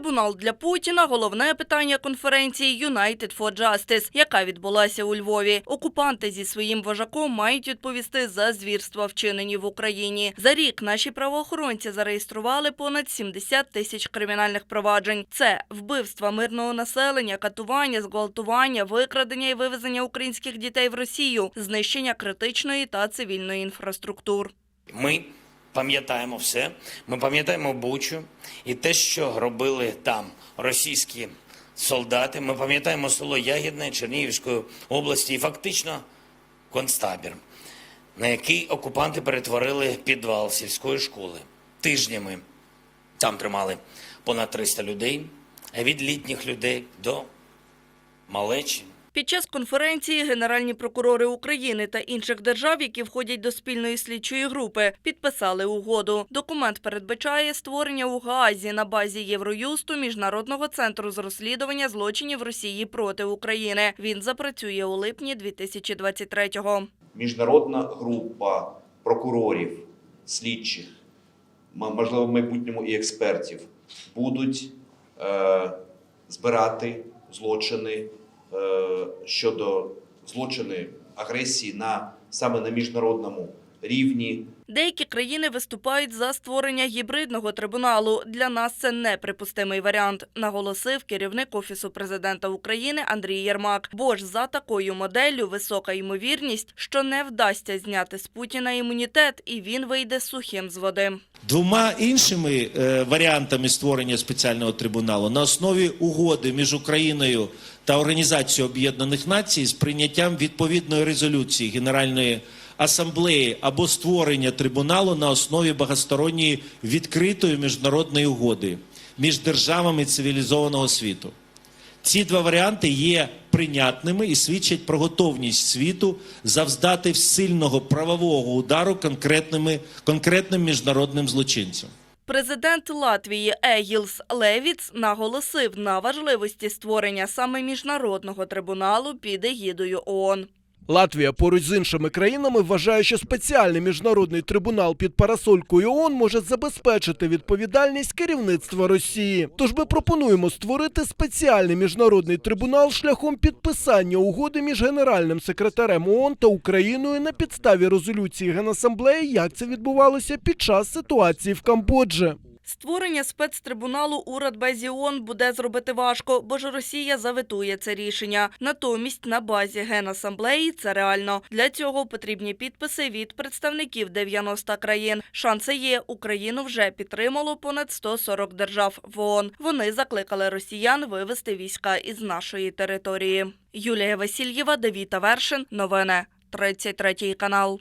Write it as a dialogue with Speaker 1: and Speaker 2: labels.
Speaker 1: Трибунал для Путіна головне питання конференції United for Justice, яка відбулася у Львові. Окупанти зі своїм вожаком мають відповісти за звірства, вчинені в Україні. За рік наші правоохоронці зареєстрували понад 70 тисяч кримінальних проваджень. Це вбивства мирного населення, катування, зґвалтування, викрадення і вивезення українських дітей в Росію, знищення критичної та цивільної інфраструктур.
Speaker 2: Ми пам'ятаємо все. Ми пам'ятаємо Бучу і те, що робили там російські солдати. Ми пам'ятаємо село Ягідне Чернігівської області і фактично концтабір, на який окупанти перетворили підвал сільської школи. Тижнями там тримали понад 300 людей, від літніх людей до малечі.
Speaker 1: Під час конференції генеральні прокурори України та інших держав, які входять до спільної слідчої групи, підписали угоду. Документ передбачає створення у Гаазі на базі Євроюсту міжнародного центру з розслідування злочинів Росії проти України. Він запрацює у липні 2023-го.
Speaker 3: міжнародна група прокурорів, слідчих, можливо, в майбутньому і експертів, будуть е, збирати злочини щодо злочини агресії на саме на міжнародному рівні.
Speaker 1: Деякі країни виступають за створення гібридного трибуналу. Для нас це неприпустимий варіант, наголосив керівник офісу президента України Андрій Єрмак. Бо ж за такою моделлю висока ймовірність, що не вдасться зняти з Путіна імунітет, і він вийде сухим з води.
Speaker 4: Двома іншими е, варіантами створення спеціального трибуналу на основі угоди між Україною та Організацією Об'єднаних Націй з прийняттям відповідної резолюції Генеральної асамблеї або створення трибуналу на основі багатосторонньої відкритої міжнародної угоди між державами цивілізованого світу. Ці два варіанти є прийнятними і свідчать про готовність світу завдати сильного правового удару конкретними, конкретним міжнародним злочинцям.
Speaker 1: Президент Латвії Егілс Левіц наголосив на важливості створення саме міжнародного трибуналу під егідою ООН.
Speaker 5: Латвія поруч з іншими країнами вважає, що спеціальний міжнародний трибунал під парасолькою ООН може забезпечити відповідальність керівництва Росії. Тож ми пропонуємо створити спеціальний міжнародний трибунал шляхом підписання угоди між генеральним секретарем ООН та Україною на підставі резолюції Генасамблеї, як це відбувалося під час ситуації в Камбоджі.
Speaker 1: Створення спецтрибуналу у Радбезі ООН буде зробити важко, бо ж Росія заветує це рішення. Натомість на базі Генасамблеї це реально. Для цього потрібні підписи від представників 90 країн. Шанси є. Україну вже підтримало понад 140 держав в ООН. Вони закликали росіян вивести війська із нашої території. Юлія Васильєва, Давіта Вершин. Новини. 33 канал.